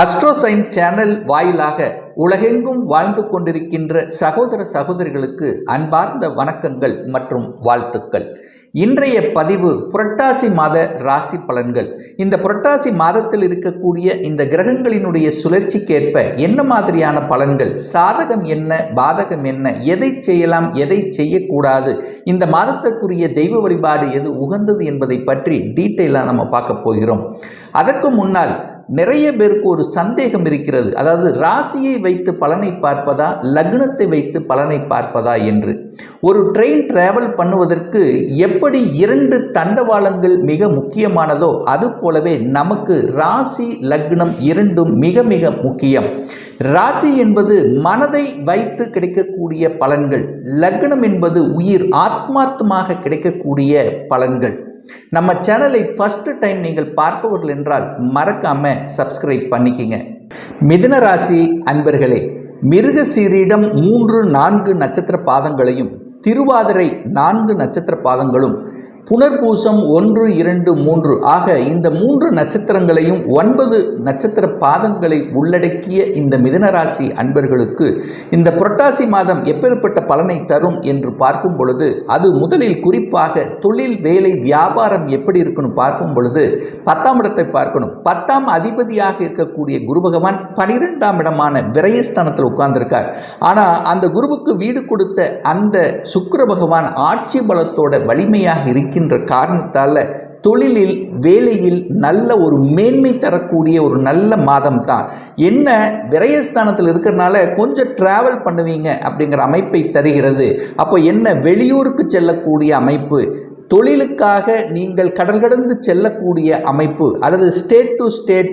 அஸ்ட்ரோசைன் channel வாயிலாக உலகெங்கும் வாழ்ந்து கொண்டிருக்கின்ற சகோதர சகோதரிகளுக்கு அன்பார்ந்த வணக்கங்கள் மற்றும் வாழ்த்துக்கள். இன்றைய பதிவு புரட்டாசி மாத ராசி பலன்கள். இந்த புரட்டாசி மாதத்தில் இருக்கக்கூடிய இந்த கிரகங்களினுடைய சுழற்சிக்கேற்ப என்ன மாதிரியான பலன்கள்? சாதகம் என்ன? பாதகம் என்ன? எதை செய்யலாம்? எதை செய்யக்கூடாது? இந்த மாதத்திற்குரிய தெய்வ வழிபாடு எது உகந்தது என்பதை பற்றி டீட்டெயிலாக நம்ம பார்க்க போகிறோம். அதற்கு முன்னால் நிறைய பேருக்கு ஒரு சந்தேகம் இருக்கிறது. அதாவது ராசியை வைத்து பலனை பார்ப்பதா லக்னத்தை வைத்து பலனை பார்ப்பதா என்று. ஒரு ட்ரெயின் டிராவல் பண்ணுவதற்கு எப்படி இரண்டு தண்டவாளங்கள் மிக முக்கியமானதோ அது போலவே நமக்கு ராசி லக்னம் இரண்டும் மிக மிக முக்கியம். ராசி என்பது மனதை வைத்து கிடைக்கக்கூடிய பலன்கள். லக்னம் என்பது உயிர் ஆத்மார்த்தமாக கிடைக்கக்கூடிய பலன்கள். நம்ம சேனலை ஃபஸ்ட்டு டைம் நீங்கள் பார்ப்பவர்கள் என்றால் மறக்காமல் சப்ஸ்கிரைப் பண்ணிக்கிங்க. மிதுன ராசி அன்பர்களே மிருக சீரிடம் மூன்று நான்கு நட்சத்திர பாதங்களையும் திருவாதிரை நான்கு நட்சத்திர பாதங்களும் புனர்பூசம் ஒன்று இரண்டு மூன்று. ஆக இந்த மூன்று நட்சத்திரங்களையும் ஒன்பது நட்சத்திர பாதங்களை உள்ளடக்கிய இந்த மிதனராசி அன்பர்களுக்கு இந்த புரட்டாசி மாதம் எப்பேற்பட்ட பலனை தரும் என்று பார்க்கும் பொழுது அது முதலில் குறிப்பாக தொழில் வேலை வியாபாரம் எப்படி இருக்கணும் பார்க்கும் பொழுது பத்தாம் இடத்தை பார்க்கணும். பத்தாம் அதிபதியாக இருக்கக்கூடிய குரு பகவான் பனிரெண்டாம் இடமான விரயஸ்தானத்தில் உட்கார்ந்திருக்கார். ஆனால் அந்த குருவுக்கு வீடு கொடுத்த அந்த சுக்கர பகவான் ஆட்சி பலத்தோட வலிமையாக இருக்க இருக்கின்ற காரணத்தால் தொழிலில் வேலையில் நல்ல ஒரு மேன்மை தரக்கூடிய ஒரு நல்ல மாதம் தான் என்ன விரயஸ்தானத்தில் இருக்கிறனால கொஞ்சம் ட்ராவல் பண்ணுவீங்க அப்படிங்கிற அமைப்பை தருகிறது. அப்போ என்ன வெளியூருக்கு செல்லக்கூடிய அமைப்பு தொழிலுக்காக நீங்கள் கடல் கடந்து செல்லக்கூடிய அமைப்பு அல்லது ஸ்டேட் டு ஸ்டேட்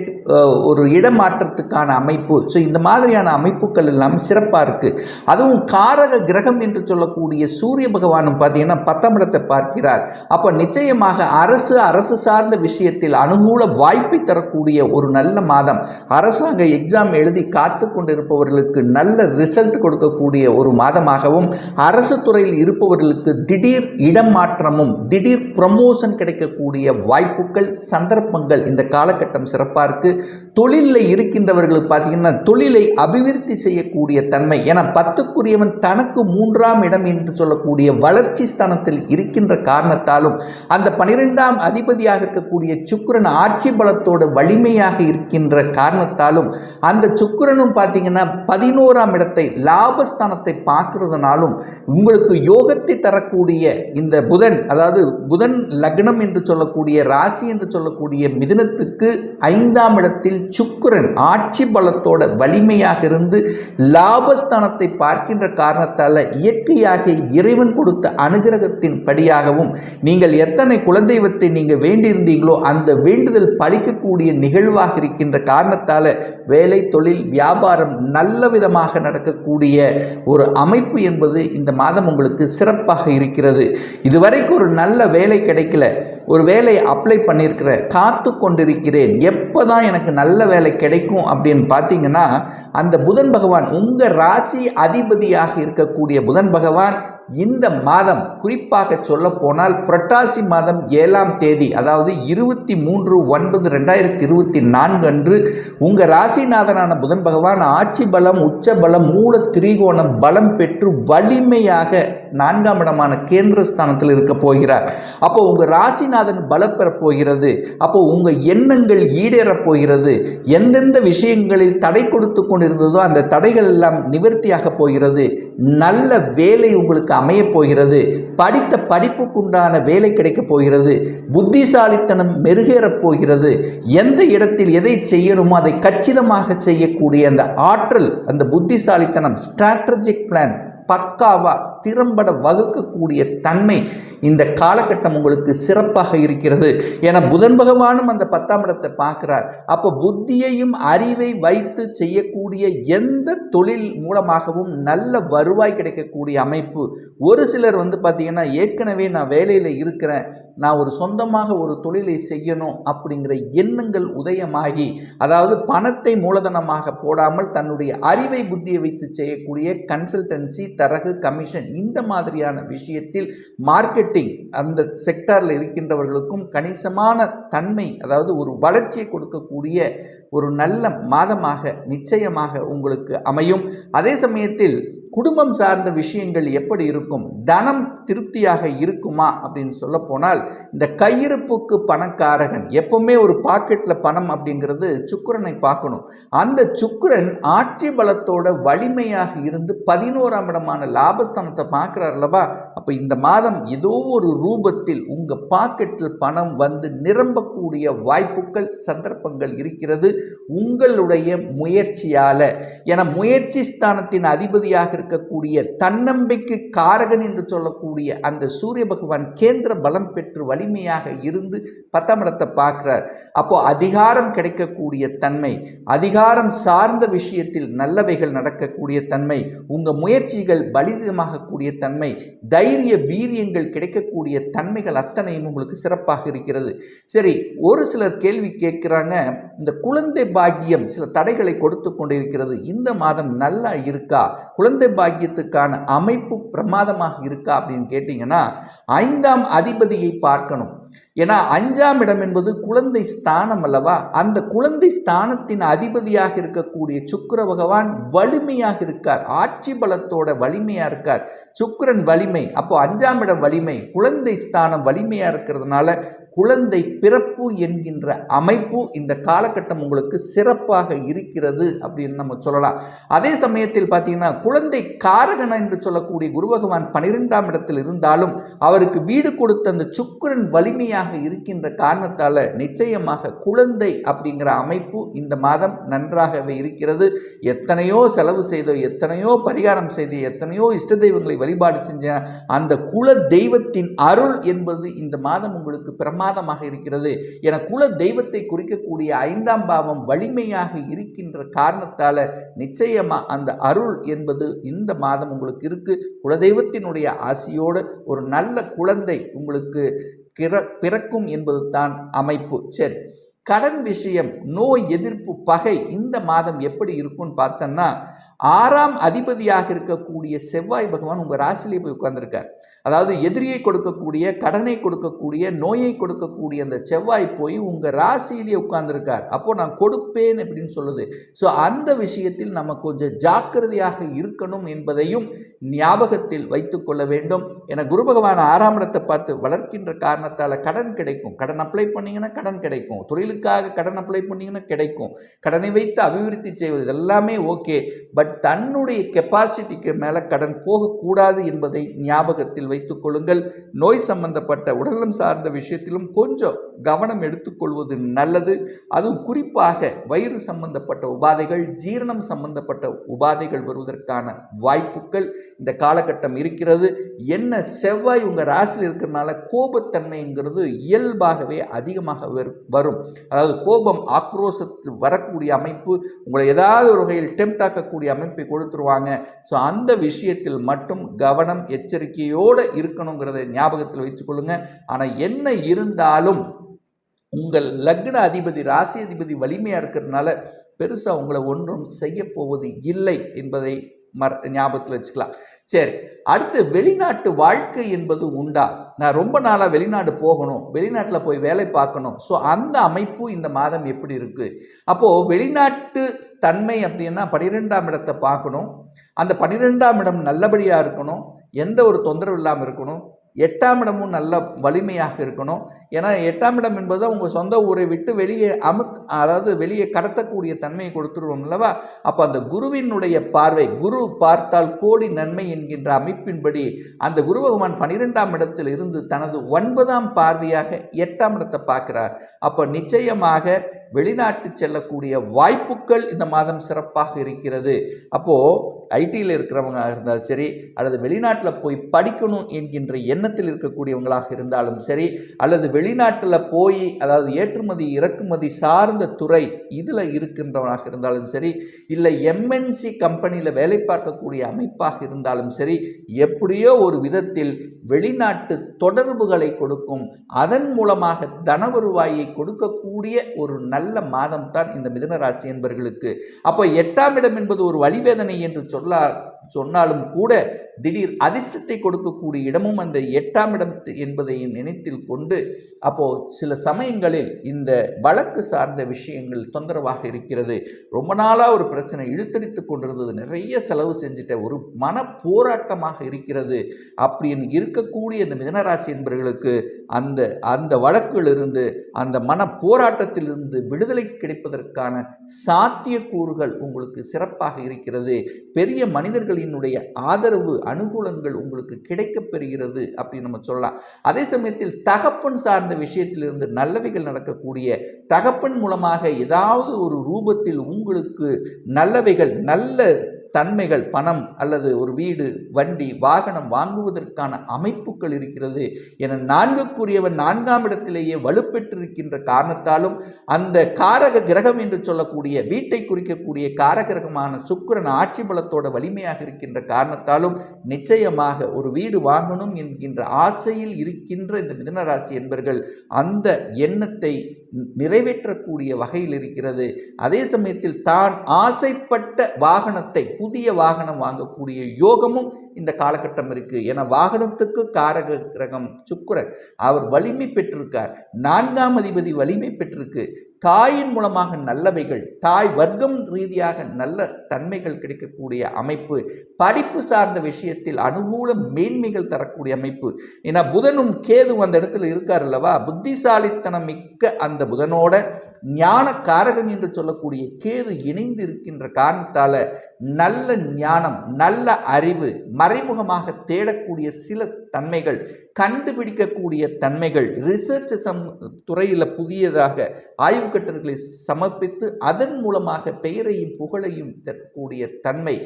ஒரு இடமாற்றத்துக்கான அமைப்பு. ஸோ இந்த மாதிரியான அமைப்புகள் எல்லாம் சிறப்பாக இருக்குது அதுவும் காரக கிரகம் என்று சொல்லக்கூடிய சூரிய பகவானும் பார்த்தீங்கன்னா பத்தாம் இடத்தை பார்க்கிறார். அப்போ நிச்சயமாக அரசு அரசு சார்ந்த விஷயத்தில் அனுகூல வாய்ப்பை தரக்கூடிய ஒரு நல்ல மாதம். அரசாங்க எக்ஸாம் எழுதி காத்து கொண்டிருப்பவர்களுக்கு நல்ல ரிசல்ட் கொடுக்கக்கூடிய ஒரு மாதமாகவும் அரசு துறையில் இருப்பவர்களுக்கு திடீர் இடம் மாற்றமும் திடீர் ப்ரமோஷன் கிடைக்கக்கூடிய வாய்ப்புகள் சந்தர்ப்பங்கள் இந்த காலகட்டம் சிறப்பாக இருக்குது தொழிலில் இருக்கின்றவர்களுக்கு பார்த்தீங்கன்னா தொழிலை அபிவிருத்தி செய்யக்கூடிய தன்மை ஏன்னா பத்துக்குரியவன் தனக்கு மூன்றாம் இடம் என்று சொல்லக்கூடிய வளர்ச்சி ஸ்தானத்தில் இருக்கின்ற காரணத்தாலும் அந்த பனிரெண்டாம் அதிபதியாக இருக்கக்கூடிய சுக்கரன் ஆட்சி பலத்தோட வலிமையாக இருக்கின்ற காரணத்தாலும் அந்த சுக்கரனும் பார்த்தீங்கன்னா பதினோராம் இடத்தை லாபஸ்தானத்தை பார்க்கறதுனாலும் உங்களுக்கு யோகத்தை தரக்கூடிய இந்த புதன் அதாவது புதன் லக்னம் என்று சொல்லக்கூடிய ராசி என்று சொல்லக்கூடிய மிதனத்துக்கு ஐந்தாம் இடத்தில் சுக்கரன் ஆட்சி பலத்தோட வலிமையாக இருந்து லாபஸ்தானத்தை பார்க்கின்ற காரணத்தால் இயற்கையாக இறைவன் கொடுத்த அனுகிரகத்தின் படியாகவும் நீங்கள் எத்தனை குலதெய்வத்தை நீங்கள் வேண்டியிருந்தீங்களோ அந்த வேண்டுதல் பழிக்கக்கூடிய நிகழ்வாக இருக்கின்ற காரணத்தால் வேலை தொழில் வியாபாரம் நல்ல விதமாக நடக்கக்கூடிய ஒரு அமைப்பு என்பது இந்த மாதம் உங்களுக்கு சிறப்பாக இருக்கிறது. இதுவரைக்கும் ஒரு நல்ல வேலை கிடைக்கல. ஒரு வேலை அப்ளை பண்ணியிருக்கிற காத்து கொண்டிருக்கிறேன் எப்போ தான் எனக்கு நல்ல வேலை கிடைக்கும் அப்படின்னு பார்த்தீங்கன்னா அந்த புதன் பகவான் உங்கள் ராசி அதிபதியாக இருக்கக்கூடிய புதன் பகவான் இந்த மாதம் குறிப்பாக சொல்ல போனால் புரட்டாசி மாதம் ஏழாம் தேதி அதாவது இருபத்தி மூன்று ஒன்பது ரெண்டாயிரத்தி இருபத்தி நான்கு அன்று உங்கள் ராசிநாதனான புதன் பகவான் ஆட்சி பலம் உச்ச பலம் மூல திரிகோணம் பலம் பெற்று வலிமையாக நான்காம் இடமான கேந்திரஸ்தானத்தில் இருக்க போகிறார். அப்போ உங்கள் ராசிநாதன் பலப்பெறப் போகிறது. அப்போ உங்கள் எண்ணங்கள் ஈடேறப் போகிறது. எந்தெந்த விஷயங்களில் தடை கொடுத்து கொண்டிருந்ததோ அந்த தடைகள் எல்லாம் நிவர்த்தியாக போகிறது. நல்ல வேலை உங்களுக்கு அமையப் போகிறது படித்த படிப்புக்குண்டான வேலை கிடைக்கப் போகிறது. புத்திசாலித்தனம் மெருகேறப் போகிறது. எந்த இடத்தில் எதை செய்யணுமோ அதை கச்சிதமாக செய்யக்கூடிய அந்த ஆற்றல் அந்த புத்திசாலித்தனம் ஸ்ட்ராட்டஜிக் பிளான் பக்காவாக திறம்பட வகுக்கக்கூடிய தன்மை இந்த காலகட்டம் உங்களுக்கு சிறப்பாக இருக்கிறது. என புதன் பகவானும் அந்த பத்தாம் இடத்தை பார்க்கிறார். அப்போ புத்தியையும் அறிவை வைத்து செய்யக்கூடிய எந்த தொழில் மூலமாகவும் நல்ல வருவாய் கிடைக்கக்கூடிய அமைப்பு. ஒரு சிலர் வந்து பார்த்திங்கன்னா ஏற்கனவே நான் வேலையில் இருக்கிறேன் நான் ஒரு சொந்தமாக ஒரு தொழிலை செய்யணும் அப்படிங்கிற எண்ணங்கள் உதயமாகி அதாவது பணத்தை மூலதனமாக போடாமல் தன்னுடைய அறிவை புத்தியை வைத்து செய்யக்கூடிய கன்சல்டன்சி தரகு கமிஷன் இந்த மாதிரியான விஷயத்தில் மார்க்கெட்டிங் அந்த செக்டாரில் இருக்கின்றவர்களுக்கும் கணிசமான தன்மை அதாவது ஒரு வளர்ச்சியை கொடுக்கக்கூடிய ஒரு நல்ல மாதமாக நிச்சயமாக உங்களுக்கு அமையும். அதே சமயத்தில் குடும்பம் சார்ந்த விஷயங்கள் எப்படி இருக்கும்? தனம் திருப்தியாக இருக்குமா? அப்படின்னு சொல்ல போனால் இந்த கையிருப்புக்கு பணக்காரகன் எப்பவுமே ஒரு பாக்கெட்டில் பணம் அப்படிங்கிறது சுக்கரனை பார்க்கணும். அந்த சுக்கரன் ஆட்சி பலத்தோட வலிமையாக இருந்து பதினோராம் இடமான லாபஸ்தானத்தை பணத்தை அல்லவா அப்போ இந்த மாதம் ஏதோ ஒரு ரூபத்தில் உங்கள் பாக்கெட்டில் பணம் வந்து நிரம்பக்கூடிய வாய்ப்புகள் சந்தர்ப்பங்கள் இருக்கிறது உங்களுடைய முயற்சியால். என முயற்சி ஸ்தானத்தின் அதிபதியாக இருக்கக்கூடிய தன்னம்பிக்கை காரகன் என்று சொல்லக்கூடிய அந்த சூரிய பகவான் கேந்திர பலம் பெற்று வலிமையாக இருந்து பத்தாம் இடத்தை பார்க்கிறார். அப்போ அதிகாரம் கிடைக்கக்கூடிய தன்மை அதிகாரம் சார்ந்த விஷயத்தில் நல்லவைகள் நடக்கக்கூடிய தன்மை உங்கள் முயற்சிகள் பலிதமாக பலிதமாகக்கூடிய தன்மை தைரிய வீரியங்கள் கிடைக்கக்கூடிய தன்மைகள் அத்தனையும் உங்களுக்கு சிறப்பாக இருக்கிறது. சரி ஒரு சிலர் கேள்வி கேட்குறாங்க இந்த குழந்தை பாக்கியம் சில தடைகளை கொடுத்து கொண்டிருக்கிறது இந்த மாதம் நல்லா இருக்கா? குழந்தை பாக்கியத்துக்கான அமைப்பு பிரமாதமாக இருக்கா அப்படின்னு கேட்டிங்கன்னா ஐந்தாம் அதிபதியை பார்க்கணும். ஏன்னா அஞ்சாம் இடம் என்பது குழந்தை ஸ்தானம் அல்லவா? அந்த குழந்தை ஸ்தானத்தின் அதிபதியாக இருக்கக்கூடிய சுக்கர பகவான் வலிமையாக இருக்கார் ஆட்சி பலத்தோட வலிமையாக இருக்கார். சுக்கிரன் வலிமை அப்போ அஞ்சாம் இடம் வலிமை குழந்தை ஸ்தானம் வலிமையாக இருக்கிறதுனால குழந்தை பிறப்பு என்கின்ற அமைப்பு இந்த காலகட்டம் உங்களுக்கு சிறப்பாக இருக்கிறது அப்படின்னு நம்ம சொல்லலாம். அதே சமயத்தில் பார்த்தீங்கன்னா குழந்தை காரகன என்று சொல்லக்கூடிய குரு பகவான் பனிரெண்டாம் இடத்தில் இருந்தாலும் அவருக்கு வீடு கொடுத்த அந்த சுக்கிரன் வலிமையாக இருக்கின்ற காரணத்தால் நிச்சயமாக குழந்தை அப்படிங்கிற அமைப்பு இந்த மாதம் நன்றாகவே இருக்கிறது. எத்தனையோ செலவு செய்தோ எத்தனையோ பரிகாரம் செய்து எத்தனையோ இஷ்ட தெய்வங்களை வழிபாடு செஞ்ச அந்த குல தெய்வத்தின் அருள் என்பது இந்த மாதம் உங்களுக்கு பிரமாதமாக இருக்கிறது என குல தெய்வத்தை குறிக்கக்கூடிய ஐந்தாம் பாவம் வலிமையாக இருக்கின்ற காரணத்தால் நிச்சயமாக அந்த அருள் என்பது இந்த மாதம் உங்களுக்கு இருக்குது குலதெய்வத்தினுடைய ஆசையோடு ஒரு நல்ல குழந்தை உங்களுக்கு பிற பிறக்கும் என்பது தான் அமைப்பு. சரி கடன் விஷயம் நோய் எதிர்ப்பு பகை இந்த மாதம் எப்படி இருக்கும்னு பார்த்தோன்னா ஆறாம் அதிபதியாக இருக்கக்கூடிய செவ்வாய் பகவான் உங்கள் ராசிலே போய் உட்கார்ந்துருக்கார். அதாவது எதிரியை கொடுக்கக்கூடிய கடனை கொடுக்கக்கூடிய நோயை கொடுக்கக்கூடிய அந்த செவ்வாய் போய் உங்கள் ராசியிலே உட்கார்ந்துருக்கார். அப்போது நான் கொடுப்பேன் அப்படின்னு சொல்லுது. ஸோ அந்த விஷயத்தில் நம்ம கொஞ்சம் ஜாக்கிரதையாக இருக்கணும் என்பதையும் ஞாபகத்தில் வைத்துக்கொள்ள வேண்டும். என குரு பகவான் ஆறாம் இடத்தை பார்த்து வளர்க்கின்ற காரணத்தால் கடன் கிடைக்கும். கடன் அப்ளை பண்ணிங்கன்னா கடன் கிடைக்கும். தொழிலுக்காக கடன் அப்ளை பண்ணிங்கன்னா கிடைக்கும். கடனை வைத்து அபிவிருத்தி செய்வது எல்லாமே ஓகே பட் தன்னுடைய கெப்பாசிட்டிக்கு மேலே கடன் போகக்கூடாது என்பதை ஞாபகத்தில் வைத்துக் கொள்ளுங்கள். நோய் சம்பந்தப்பட்ட உடல்நலம் சார்ந்த விஷயத்திலும் கொஞ்சம் கவனம் எடுத்துக்கொள்வது நல்லது. அதுவும் குறிப்பாக வயிறு சம்பந்தப்பட்ட உபாதைகள் ஜீரணம் சம்பந்தப்பட்ட உபாதைகள் வருவதற்கான வாய்ப்புகள் இந்த காலகட்டம் இருக்கிறது. என்ன செவ்வாய் உங்கள் ராசியில் இருக்கிறனால கோபத்தன்மைங்கிறது இயல்பாகவே அதிகமாக வரும். அதாவது கோபம் ஆக்ரோசத்து வரக்கூடிய அமைப்பு உங்களை ஏதாவது ஒரு வகையில் டெம்ட் ஆக்கக்கூடிய அமைப்பை கொடுத்துருவாங்க. ஸோ அந்த விஷயத்தில் மட்டும் கவனம் எச்சரிக்கையோடு இருக்கணுங்கிறத ஞாபகத்தில் வச்சுக்கொள்ளுங்க ஆனால் என்ன இருந்தாலும் உங்கள் லக்ன அதிபதி ராசி அதிபதி வலிமையாக இருக்கிறதுனால பெருசாக உங்களை ஒன்றும் செய்ய போவது இல்லை என்பதை மற ஞாபகத்தில் வச்சுக்கலாம். சரி அடுத்து வெளிநாட்டு வாழ்க்கை என்பது உண்டா? நான் ரொம்ப நாளாக வெளிநாடு போகணும் வெளிநாட்டில் போய் வேலை பார்க்கணும். ஸோ அந்த அமைப்பு இந்த மாதம் எப்படி இருக்குது அப்போது வெளிநாட்டு தன்மை அப்படின்னா பனிரெண்டாம் இடத்தை பார்க்கணும். அந்த பனிரெண்டாம் இடம் நல்லபடியாக இருக்கணும். எந்த ஒரு தொந்தரவு இல்லாமல் இருக்கணும். எட்டாம் இடமும் நல்ல வலிமையாக இருக்கணும். ஏன்னா எட்டாம் இடம் என்பது உங்கள் சொந்த ஊரை விட்டு வெளியே அமுத் அதாவது வெளியே கடத்தக்கூடிய தன்மையை கொடுத்துருவோம் அல்லவா? அப்போ அந்த குருவினுடைய பார்வை குரு பார்த்தால் கோடி நன்மை என்கின்ற அமைப்பின்படி அந்த குரு பகவான் பனிரெண்டாம் இடத்தில் இருந்து தனது ஒன்பதாம் பார்வையாக எட்டாம் இடத்தை பார்க்கிறார். அப்போ நிச்சயமாக வெளிநாட்டு செல்லக்கூடிய வாய்ப்புகள் இந்த மாதம் சிறப்பாக இருக்கிறது. அப்போது ஐடியில் இருக்கிறவங்க இருந்தாலும் சரி அல்லது வெளிநாட்டில் போய் படிக்கணும் என்கின்ற எண்ணத்தில் இருக்கக்கூடியவங்களாக இருந்தாலும் சரி அல்லது வெளிநாட்டில் போய் அதாவது ஏற்றுமதி இறக்குமதி சார்ந்த துறை இதில் இருக்கின்றவனாக இருந்தாலும் சரி இல்லை எம்என்சி கம்பெனியில் வேலை பார்க்கக்கூடிய அமைப்பாக இருந்தாலும் சரி எப்படியோ ஒரு விதத்தில் வெளிநாட்டு தொடர்புகளை கொடுக்கும் அதன் மூலமாக தன வருவாயை கொடுக்கக்கூடிய ஒரு நல்ல மாதம் தான் இந்த மிதனராசி என்பவர்களுக்கு அப்போ எட்டாம் இடம் என்பது ஒரு வழிவேதனை என்று சொல்ல hablar சொன்னாலும் கூட திடீர் அதிர்ஷ்டத்தை கொடுக்கக்கூடிய இடமும் அந்த எட்டாம் இடம் என்பதை நினைத்தில் கொண்டு அப்போ சில சமயங்களில் இந்த வழக்கு சார்ந்த விஷயங்கள் தொந்தரவாக இருக்கிறது. ரொம்ப நாளாக ஒரு பிரச்சனை இழுத்தடித்து கொண்டிருந்தது. நிறைய செலவு செஞ்சுட்ட ஒரு மன போராட்டமாக இருக்கிறது. அப்படின்னு இருக்கக்கூடிய இந்த மிதனராசி என்பவர்களுக்கு அந்த அந்த வழக்கிலிருந்து அந்த மன போராட்டத்திலிருந்து விடுதலை கிடைப்பதற்கான சாத்தியக்கூறுகள் உங்களுக்கு சிறப்பாக இருக்கிறது. பெரிய மனிதர்கள் மனிதர்களினுடைய ஆதரவு அனுகூலங்கள் உங்களுக்கு கிடைக்கப் பெறுகிறது அப்படின்னு நம்ம சொல்லலாம். அதே சமயத்தில் தகப்பன் சார்ந்த விஷயத்திலிருந்து நல்லவைகள் நடக்கக்கூடிய தகப்பன் மூலமாக ஏதாவது ஒரு ரூபத்தில் உங்களுக்கு நல்லவைகள் நல்ல தன்மைகள் பணம் அல்லது ஒரு வீடு வண்டி வாகனம் வாங்குவதற்கான அமைப்புகள் இருக்கிறது. என நான்குக்குரியவன் நான்காம் இடத்திலேயே வலுப்பெற்றிருக்கின்ற காரணத்தாலும் அந்த காரக கிரகம் என்று சொல்லக்கூடிய வீட்டை குறிக்கக்கூடிய காரகிரகமான சுக்கிரன் ஆட்சி பலத்தோட வலிமையாக இருக்கின்ற காரணத்தாலும் நிச்சயமாக ஒரு வீடு வாங்கணும் என்கின்ற ஆசையில் இருக்கின்ற இந்த மிதனராசி என்பர்கள் அந்த எண்ணத்தை நிறைவேற்றக்கூடிய வகையில் இருக்கிறது. அதே சமயத்தில் தான் ஆசைப்பட்ட வாகனத்தை புதிய வாகனம் வாங்கக்கூடிய யோகமும் இந்த காலகட்டம் இருக்கு. ஏன்னா வாகனத்துக்கு காரக கிரகம் சுக்கரன். அவர் வலிமை பெற்றிருக்கார். நான்காம் அதிபதி வலிமை பெற்றிருக்கு. தாயின் மூலமாக நல்லவைகள் தாய் வர்க்கம் ரீதியாக நல்ல தன்மைகள் கிடைக்கக்கூடிய அமைப்பு படிப்பு சார்ந்த விஷயத்தில் அனுகூல மேன்மைகள் தரக்கூடிய அமைப்பு. ஏன்னா புதனும் கேதும் அந்த இடத்துல இருக்கார் அல்லவா? புத்திசாலித்தனம் மிக்க அந்த புதனோட ஞான காரகன் என்று சொல்லக்கூடிய கேது இணைந்து இருக்கின்ற காரணத்தால் நல்ல ஞானம் நல்ல அறிவு மறைமுகமாக தேடக்கூடிய சில தன்மைகள் கண்டுபிடிக்கக்கூடிய தன்மைகள் ரிசர்ச் சம் துறையில் புதியதாக ஆய்வு கட்டுரைகளை சமர்ப்பித்து அதன் மூலமாக பெயரையும் புகழையும் தரக்கூடிய தன்மை.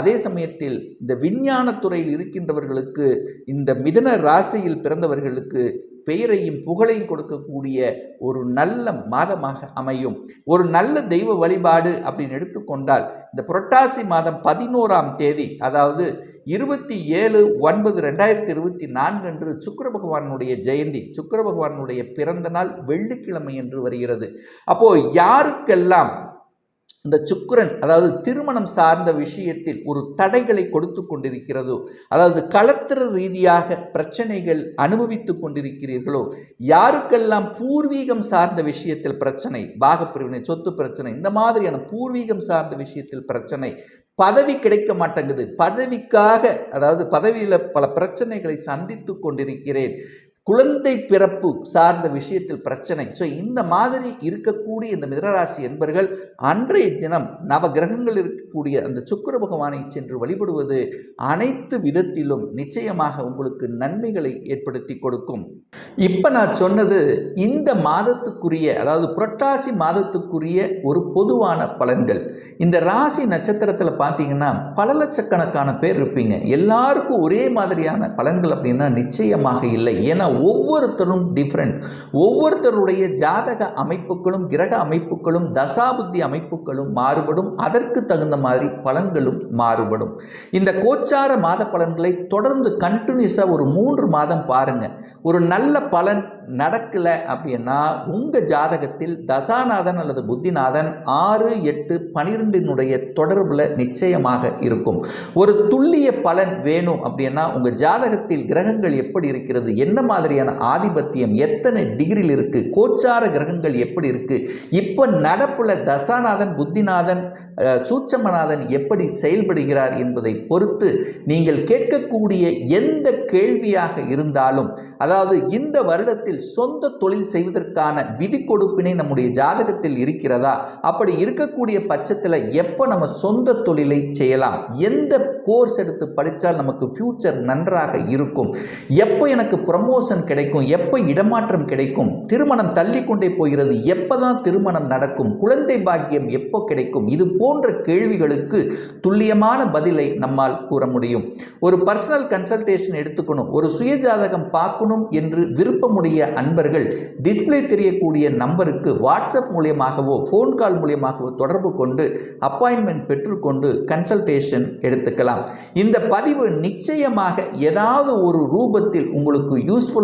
அதே சமயத்தில் இந்த விஞ்ஞான துறையில் இருக்கின்றவர்களுக்கு இந்த மிதன ராசியில் பிறந்தவர்களுக்கு பெயரையும் புகழையும் கொடுக்கக்கூடிய ஒரு நல்ல மாதமாக அமையும். ஒரு நல்ல தெய்வ வழிபாடு அப்படின்னு எடுத்துக்கொண்டால் இந்த புரட்டாசி மாதம் பதினோராம் தேதி அதாவது இருபத்தி ஏழு ஒன்பது ரெண்டாயிரத்தி இருபத்தி நான்கு அன்று சுக்கர பகவானுடைய ஜெயந்தி சுக்கர பகவானுடைய பிறந்த நாள் வெள்ளிக்கிழமை என்று வருகிறது. அப்போது யாருக்கெல்லாம் இந்த சுக்கரன் அதாவது திருமணம் சார்ந்த விஷயத்தில் ஒரு தடைகளை கொடுத்து கொண்டிருக்கிறதோ. அதாவது களத்திர ரீதியாக பிரச்சனைகள் அனுபவித்து கொண்டிருக்கிறீர்களோ யாருக்கெல்லாம் பூர்வீகம் சார்ந்த விஷயத்தில் பிரச்சனை பாகப்பிரிவினை சொத்து பிரச்சனை இந்த மாதிரியான பூர்வீகம் சார்ந்த விஷயத்தில் பிரச்சனை பதவி கிடைக்க மாட்டேங்குது. பதவிக்காக அதாவது பதவியில் பல பிரச்சனைகளை சந்தித்து கொண்டிருக்கிறேன். குழந்தை பிறப்பு சார்ந்த விஷயத்தில் பிரச்சனை. ஸோ இந்த மாதிரி இருக்கக்கூடிய இந்த மிதனராசி என்பர்கள் அன்றைய தினம் நவ கிரகங்கள் இருக்கக்கூடிய அந்த சுக்கிர பகவானை சென்று வழிபடுவது அனைத்து விதத்திலும் நிச்சயமாக உங்களுக்கு நன்மைகளை ஏற்படுத்தி கொடுக்கும். இப்போ நான் சொன்னது இந்த மாதத்துக்குரிய அதாவது புரட்டாசி மாதத்துக்குரிய ஒரு பொதுவான பலன்கள். இந்த ராசி நட்சத்திரத்தில் பார்த்தீங்கன்னா பல லட்சக்கணக்கான பேர் இருப்பீங்க. எல்லாருக்கும் ஒரே மாதிரியான பலன்கள் அப்படின்னா நிச்சயமாக இல்லை. ஏன்னா ஒவ்வொருத்தரும் டிஃப்ரெண்ட் ஒவ்வொருத்தருடைய ஜாதக அமைப்புகளும் கிரக அமைப்புகளும் தசாபுத்தி அமைப்புகளும் மாறுபடும். அதற்கு தகுந்த மாதிரி பலன்களும் மாறுபடும். இந்த கோச்சார மாத பலன்களை தொடர்ந்து கண்டினியூஸாக ஒரு மூன்று மாதம் பாருங்க. ஒரு நல்ல பலன் நடக்கலை அப்படின்னா உங்கள் ஜாதகத்தில் தசாநாதன் அல்லது புத்திநாதன் ஆறு எட்டு பனிரெண்டினுடைய தொடர்பில் நிச்சயமாக இருக்கும். ஒரு துல்லிய பலன் வேணும் அப்படின்னா உங்கள் ஜாதகத்தில் கிரகங்கள் எப்படி இருக்கிறது என்ன மாதிரி மாதிரியான ஆதிபத்தியம் எத்தனை டிகிரியில் இருக்குது கோச்சார கிரகங்கள் எப்படி இருக்குது இப்போ நடப்புல தசாநாதன் புத்திநாதன் சூட்சமநாதன் எப்படி செயல்படுகிறார் என்பதை பொறுத்து நீங்கள் கேட்கக்கூடிய எந்த கேள்வியாக இருந்தாலும் அதாவது இந்த வருடத்தில் சொந்த தொழில் செய்வதற்கான விதி கொடுப்பினை நம்முடைய ஜாதகத்தில் இருக்கிறதா? அப்படி இருக்கக்கூடிய பட்சத்தில் எப்போ நம்ம சொந்த தொழிலை செய்யலாம்? எந்த கோர்ஸ் எடுத்து படித்தால் நமக்கு ஃப்யூச்சர் நன்றாக இருக்கும்? எப்போ எனக்கு ப்ரமோஷன் கிடைக்கும் எப்போ இடமாற்றம் கிடைக்கும் திருமணம் தள்ளி கொண்டே போகிறது எப்போ தான் திருமணம் நடக்கும் குழந்தை பாக்கியம் எப்போ கிடைக்கும் இது போன்ற கேள்விகளுக்கு துல்லியமான பதிலை நம்மால் கூற முடியும். ஒரு பர்சனல் கன்சல்டேஷன் எடுத்துக்கணும் ஒரு சுயஜாதகம் பார்க்கணும் என்று விருப்பமுடைய அன்பர்கள் டிஸ்பிளே தெரியக்கூடிய நம்பருக்கு வாட்ஸ்அப் மூலியமாகவோ ஃபோன் கால் மூலியமாகவோ தொடர்பு கொண்டு அப்பாயின்மெண்ட் பெற்றுக்கொண்டு கன்சல்டேஷன் எடுத்துக்கலாம். இந்த பதிவு நிச்சயமாக ஏதாவது ஒரு ரூபத்தில் உங்களுக்கு யூஸ்ஃபுல்